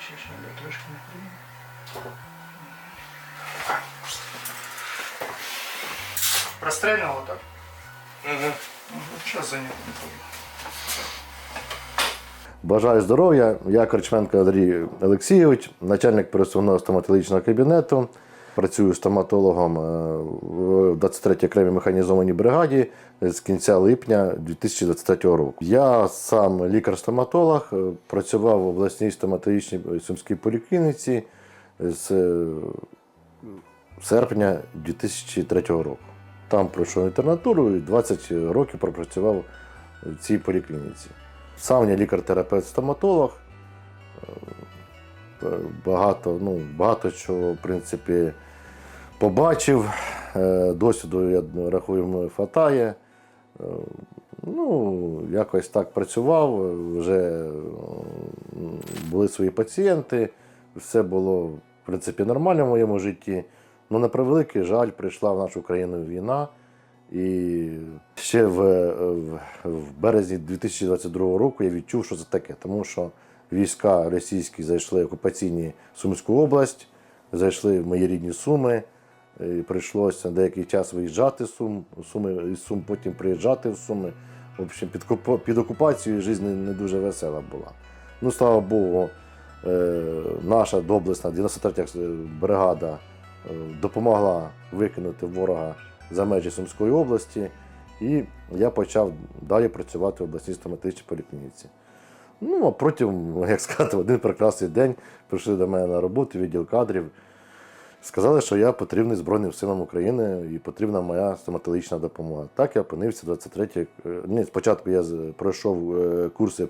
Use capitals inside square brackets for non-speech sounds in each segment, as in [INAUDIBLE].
Ще, ще, я трошки накрию. Прострельного, так? Угу. Сейчас за ним. Бажаю здоров'я. Я Корчменко Андрій Олексійович, начальник пересувного стоматологічного кабінету. Працюю стоматологом е, в 23-й окремій механізованій бригаді з кінця липня 2023 року. Я сам лікар-стоматолог, е, працював в обласній стоматологічній сумській поліклініці з е, серпня 2003 року. Там пройшов інтернатуру і 20 років пропрацював в цій поліклініці. Сам я лікар-терапевт-стоматолог. Е, Багато, ну, багато чого, в принципі, побачив. Е, Досвіду, я рахую, хватає. Е, Ну, якось так працював, вже були свої пацієнти, все було, в принципі, нормально в моєму житті. Ну, на превеликий жаль, прийшла в нашу країну війна. І ще в, в, в березні 2022 року я відчув, що це таке, тому що війська російські зайшли в окупаційні Сумську область, зайшли в мої рідні Суми. Прийшлося деякий час виїжджати з Сум, Суми, із Сум, потім приїжджати в Суми. В общем, під, під окупацією життя не, дуже весела була. Ну, слава Богу, е, наша доблесна 93 я бригада е, допомогла викинути ворога за межі Сумської області, і я почав далі працювати в обласній стоматичній поліклініці. Ну, а протягом, [LAUGHS] як сказати, один прекрасний день прийшли до мене на роботу відділ кадрів. Сказали, що я потрібний Збройним силам України і потрібна моя стоматологічна допомога. Так я опинився 23 е, Ні, спочатку я пройшов е, курси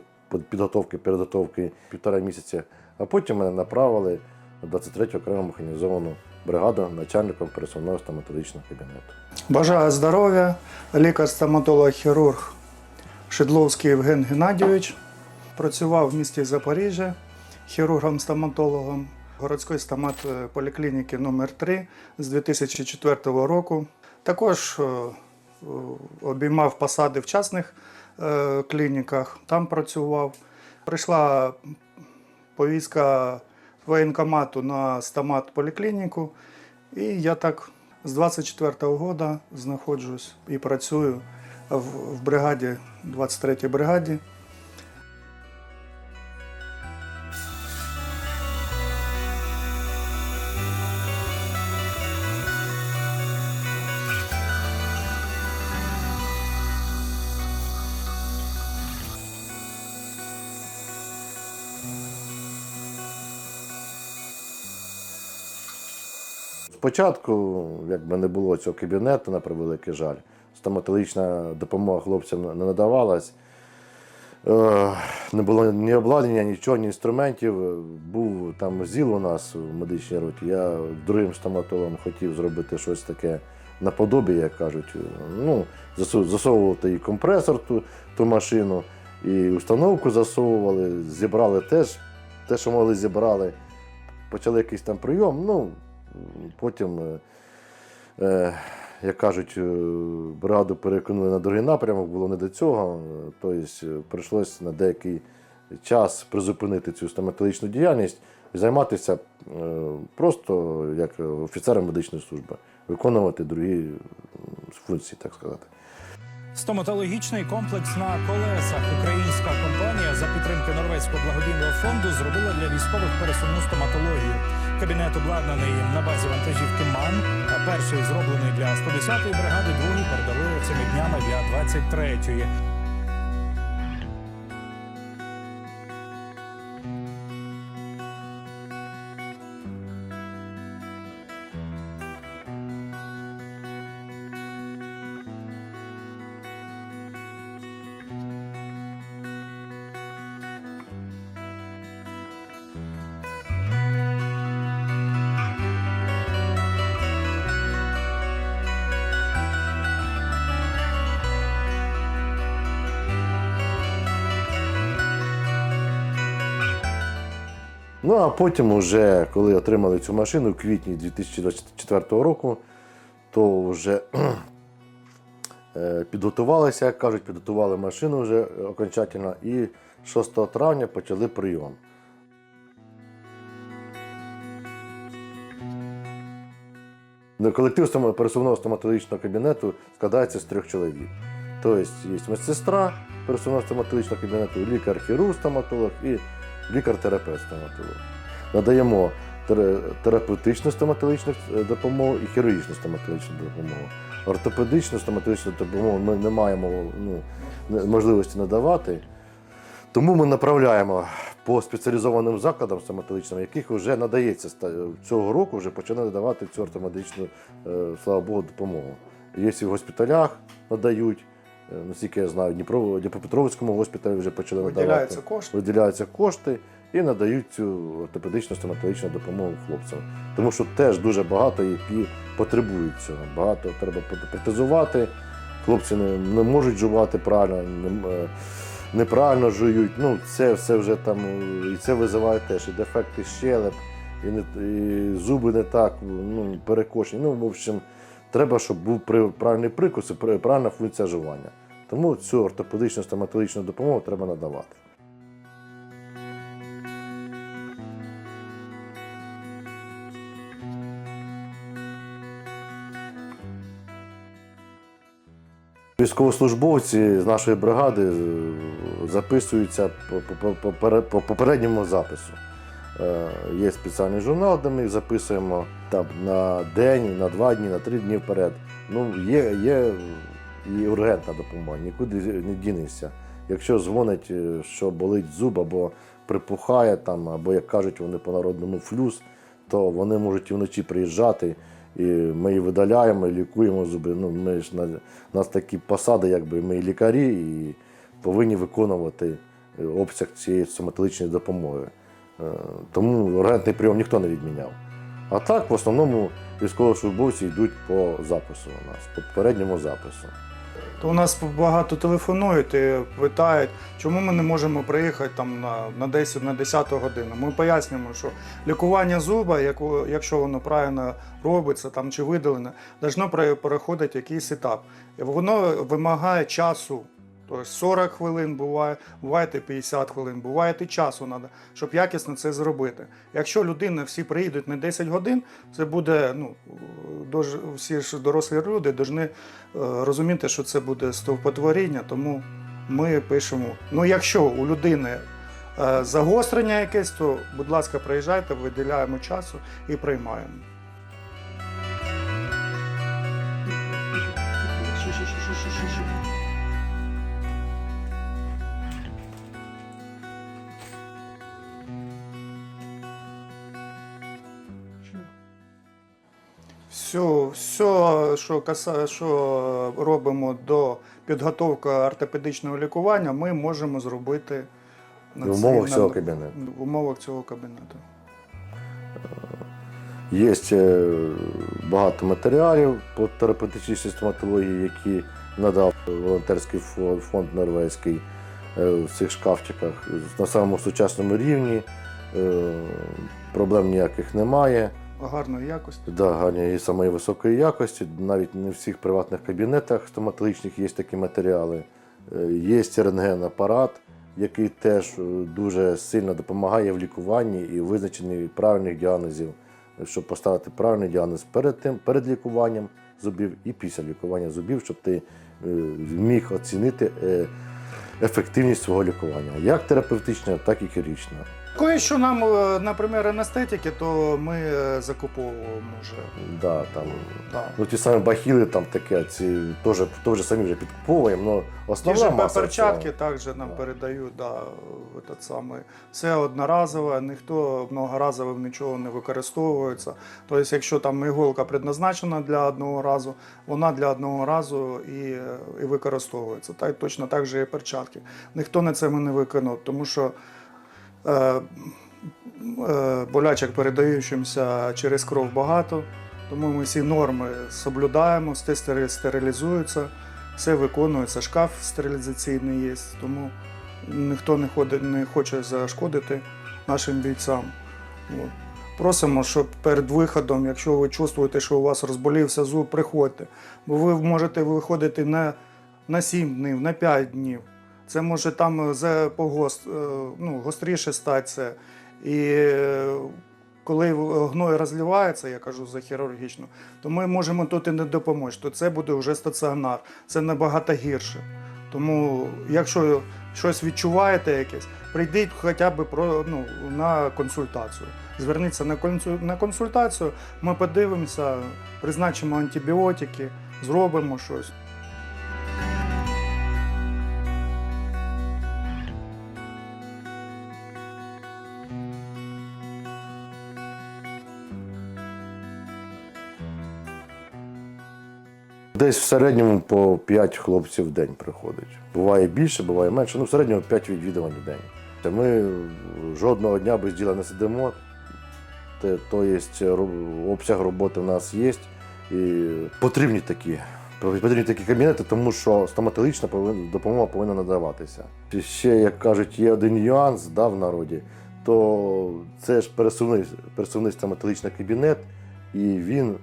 підготовки, підготовки півтора місяця, а потім мене направили в 23 окрему механізовану бригаду начальником пересувного стоматологічного кабінету. Бажаю здоров'я. Лікар-стоматолог-хірург Шедловський Євген Геннадійович. Працював в місті Запоріжжя хірургом-стоматологом городської стомат-поліклініки номер 3 з 2004 року. Також е, е, обіймав посади в частних е, клініках, там працював. Прийшла повістка воєнкомату на стомат-поліклініку, і я так з 24-го року знаходжусь і працюю в бригаді, 23-й бригаді. Спочатку, якби не було цього кабінету, на превеликий жаль, стоматологічна допомога хлопцям не надавалась. Е, Не було ні обладнання, нічого, ні інструментів. Був там ЗІЛ у нас в медичній роті. Я другим стоматологом хотів зробити щось таке наподобі, як кажуть. Ну, засовувати і компресор ту, ту машину, і установку засовували, зібрали теж те, що могли, зібрали. Почали якийсь там прийом. Ну, потім, е, е, як кажуть, е, бригаду перекинули на другий напрямок, було не до цього. Тобто прийшлося на деякий час призупинити цю стоматологічну діяльність і займатися просто як офіцером медичної служби, виконувати другі функції, так сказати. Стоматологічний комплекс на колесах. Українська компанія за підтримки Норвезького благодійного фонду зробила для військових пересувну стоматологію. Кабінет обладнаний на базі вантажівки МАН. А перший зроблений для 110-ї бригади, другий передали цими днями для 23-ї. Ну а потім, вже, коли отримали цю машину у квітні 2024 року, то вже [CLEARS THROAT] е, підготувалися, як кажуть, підготували машину вже окончательно і 6 травня почали прийом. Колектив пересувного стоматологічного кабінету складається з трьох чоловік. Тобто є медсестра пересувного стоматологічного кабінету, лікар-хірург стоматолог і лікар-терапевт стоматолог. Надаємо терапевтичну стоматологічну е, допомогу і хірургічну стоматологічну допомогу. Ортопедичну стоматологічну допомогу ми не маємо ну, можливості надавати. Тому ми направляємо по спеціалізованим закладам стоматологічним, яких вже надається цього року, вже почали надавати цю ортомедичну, е, слава Богу, допомогу. Є і в госпіталях надають, наскільки я знаю, Дніпро, Дніпропетровському госпіталі вже почали Виділяються надавати. кошти. Виділяються кошти і надають цю ортопедичну стоматологічну допомогу хлопцям. Тому що теж дуже багато, які потребують цього. Багато треба протезувати. Хлопці не, не можуть жувати правильно, не, е, неправильно жують. Ну, це все вже там, е, і це визиває теж і дефекти щелеп, і, не, і зуби не так ну, перекошені. Ну, в общем, треба, щоб був правильний прикус і правильна функція жування. Тому цю ортопедичну стоматологічну допомогу треба надавати. Військовослужбовці з нашої бригади е, записуються по попередньому запису. Є спеціальний журнал, де ми їх записуємо там, на день, на два дні, на три дні вперед. Ну, є, є і ургентна допомога, нікуди не дінешся. Якщо дзвонить, е, що болить зуб або припухає, там, або, як кажуть вони по-народному, флюс, то вони можуть і вночі приїжджати. І ми її видаляємо, і лікуємо зуби. Ну, ми ж на, нас такі посади, якби ми лікарі, і повинні виконувати е, обсяг цієї стоматологічної допомоги. Е, Тому ургентний прийом ніхто не відміняв. А так, в основному військовослужбовці йдуть по запису у нас, по попередньому запису. То у нас багато телефонують і питають, чому ми не можемо приїхати там на, на 10 на 10 годину. Ми пояснюємо, що лікування зуба, якщо воно правильно робиться там чи видалене, пре- переходити якийсь етап. Воно вимагає часу. Тобто 40 хвилин буває, буває 50 хвилин, буває і часу треба, щоб якісно це зробити. Якщо людина всі приїдуть на 10 годин, це буде ну, дож, всі ж дорослі люди повинні розуміти, що це буде стовпотворіння, тому ми пишемо. Ну, якщо у людини е, загострення якесь, то, будь ласка, приїжджайте, виділяємо часу і приймаємо. Все, все що, каса, що робимо до підготовки ортопедичного лікування, ми можемо зробити на В цій- умовах на- цього кабінету. В умовах цього кабінету. Є е, багато матеріалів по терапевтичній стоматології, які надав волонтерський фо- фонд норвезький е, в цих шкафчиках на самому сучасному рівні. Е, Проблем ніяких немає. Гарної якості. Да, гарні і самої високої якості. Навіть не в всіх приватних кабінетах стоматологічних є такі матеріали. Е, Є рентген-апарат, який теж е, дуже сильно допомагає в лікуванні і визначенні правильних діагнозів, щоб поставити правильний діагноз перед тим, перед лікуванням зубів і після лікування зубів, щоб ти е, міг оцінити ефективність свого лікування, як терапевтичного, так і хірургічного. Кое що нам, е, наприклад, анестетики, то ми е, закуповуємо вже. Да, там, Да. Ну, ті самі бахіли там таке, ці теж, теж самі вже підкуповуємо, але Ті основна ж маса перчатки цього- також нам Да. передають, да, этот самий. Все одноразове, ніхто многоразовим нічого не використовується. Тобто, якщо там іголка предназначена для одного разу, вона для одного разу і, і використовується. Так, точно так же і перчатки. Ніхто на це не виконав, тому що болячок передаючимся через кров багато, тому ми всі норми соблюдаємо, все стери- стерилізується, все виконується, шкаф стерилізаційний є, тому ніхто не, ходить, не хоче зашкодити нашим бійцям. От. Просимо, щоб перед виходом, якщо ви чувствуєте, що у вас розболівся зуб, приходьте. Бо ви можете виходити на, на 7 днів, на 5 днів. Це може там за погост, е, ну, гостріше стати це. І е, коли гной розливається, я кажу за хірургічну, то ми можемо тут і не допомогти. То це буде вже стаціонар. Це набагато гірше. Тому, якщо щось відчуваєте якесь, прийдіть хоча б про, ну, на консультацію. Зверніться на консультацію, ми подивимося, призначимо антибіотики, зробимо щось. Десь в середньому по 5 хлопців в день приходить. Буває більше, буває менше. Ну, в середньому 5 відвідувань в день. Ми жодного дня без діла не сидимо. То є обсяг роботи в нас є. І потрібні такі. Потрібні такі кабінети, тому що стоматологічна допомога повинна надаватися. І ще, як кажуть, є один нюанс да, в народі, то це ж пересувний, пересувний стоматологічний кабінет, і він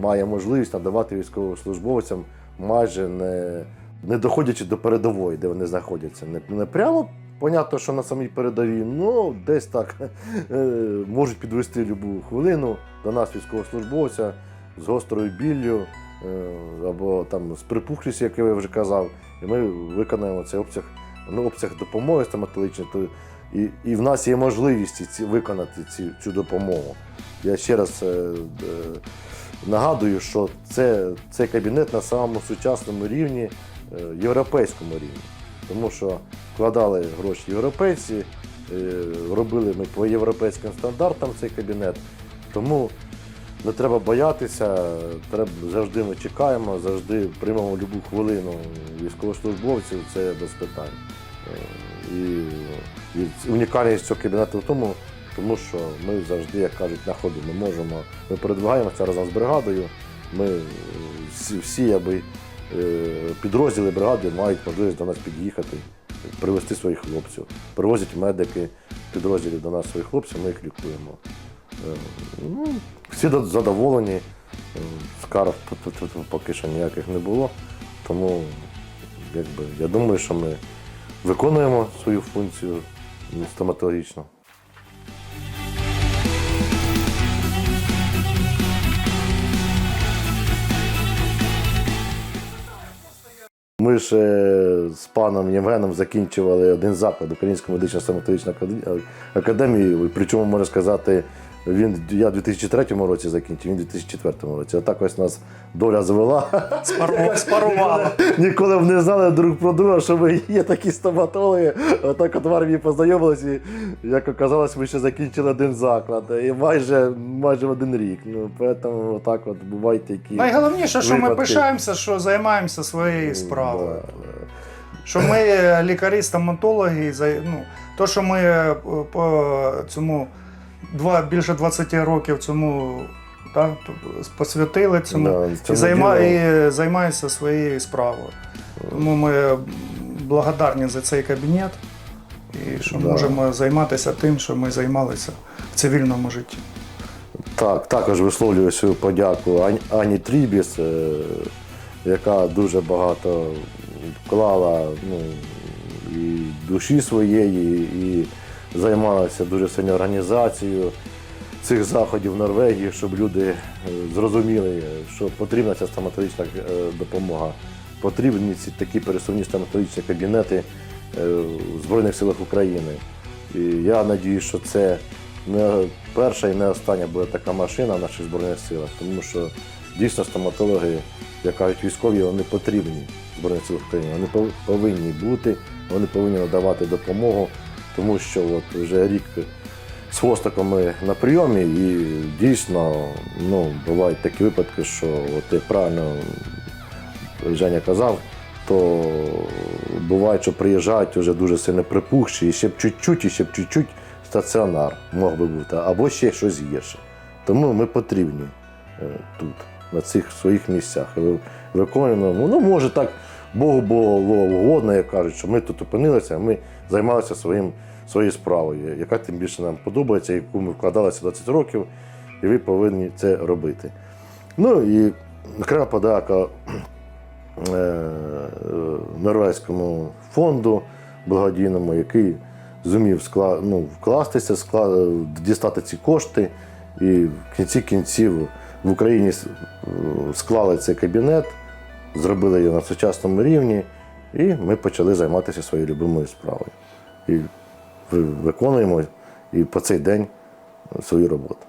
має можливість надавати військовослужбовцям майже не, не доходячи до передової, де вони знаходяться. Не, не прямо, понятно, що на самій передовій, ну десь так е, можуть підвести любу хвилину до нас військовослужбовця з гострою біллю е, або там з припухлістю, як я вже казав, і ми виконаємо цей обсяг, ну, обсяг допомоги стоматологічної. То, і, і в нас є можливість ці, виконати ці, цю допомогу. Я ще раз е, е, нагадую, що це, цей кабінет на самому сучасному рівні, е, європейському рівні. Тому що вкладали гроші європейці, робили ми по європейським стандартам цей кабінет. Тому не треба боятися, треба, завжди ми чекаємо, завжди приймемо будь-яку хвилину військовослужбовців, це без питань. І, і унікальність цього кабінету в тому, тому що ми завжди, як кажуть, на ходу ми можемо. Ми передвигаємося разом з бригадою. Ми е, всі, всі аби, е, підрозділи бригади мають можливість до нас під'їхати, привезти своїх хлопців. Привозять медики підрозділів до нас своїх хлопців, ми їх лікуємо. Е, Ну, всі задоволені. Скарг поки що ніяких не було. Тому якби, я думаю, що ми виконуємо свою функцію стоматологічно. Ми ж з паном Євгеном закінчували один заклад Українську медично стоматологічну акад- академію. Причому можна сказати, він я в 2003 році закінчив, він в 2004 році. Отак ось нас доля звела. Спару- [LAUGHS] Спарувало. Ніколи б не знали друг про друга, що ми є такі стоматологи. Отак от в армії познайомилися, і як оказалось, ми ще закінчили один заклад. І майже, майже в один рік. Ну, тому отак от бувають такі. Найголовніше, що ми пишаємося, що займаємося своєю справою. Да, Що ми е, лікарі, стоматологи, ну, то, що ми е, по цьому два, більше 20 років цьому так, посвятили цьому Да, і, займа, і займаємося своєю справою. Тому ми благодарні за цей кабінет і що Да. можемо займатися тим, що ми займалися в цивільному житті. Так, також висловлюю свою подяку Ані Трібіс, е, яка дуже багато вклала ну, і душі своєї, і займалася дуже сильно організацією цих заходів в Норвегії, щоб люди е, зрозуміли, що потрібна ця стоматологічна е, допомога. Потрібні ці такі пересувні стоматологічні кабінети е, в Збройних силах України. І я надію, що це не перша і не остання буде така машина в наших збройних силах, тому що дійсно стоматологи, як кажуть, військові, вони потрібні в Збройних силах України. Вони повинні бути, вони повинні надавати допомогу, тому що от вже рік з хвостиком ми на прийомі, і дійсно ну, бувають такі випадки, що от як правильно Женя казав, то буває, що приїжджають вже дуже сильно припухші, і ще б чуть-чуть, і ще б чуть-чуть стаціонар мог би бути, або ще щось гірше. Тому ми потрібні е, тут, на цих своїх місцях. Ви- виконуємо. Ну, може так, Богу було угодно, як кажуть, що ми тут опинилися, ми займалися своїм, своєю справою, яка тим більше нам подобається, яку ми вкладалися 20 років, і ви повинні це робити. Ну і окрема подяка е, Норвезькому фонду благодійному, який зумів скла, ну, вкластися, скла, дістати ці кошти І в кінці кінців в Україні склали цей кабінет, зробили його на сучасному рівні, і ми почали займатися своєю любимою справою. І виконуємо і по цей день свою роботу.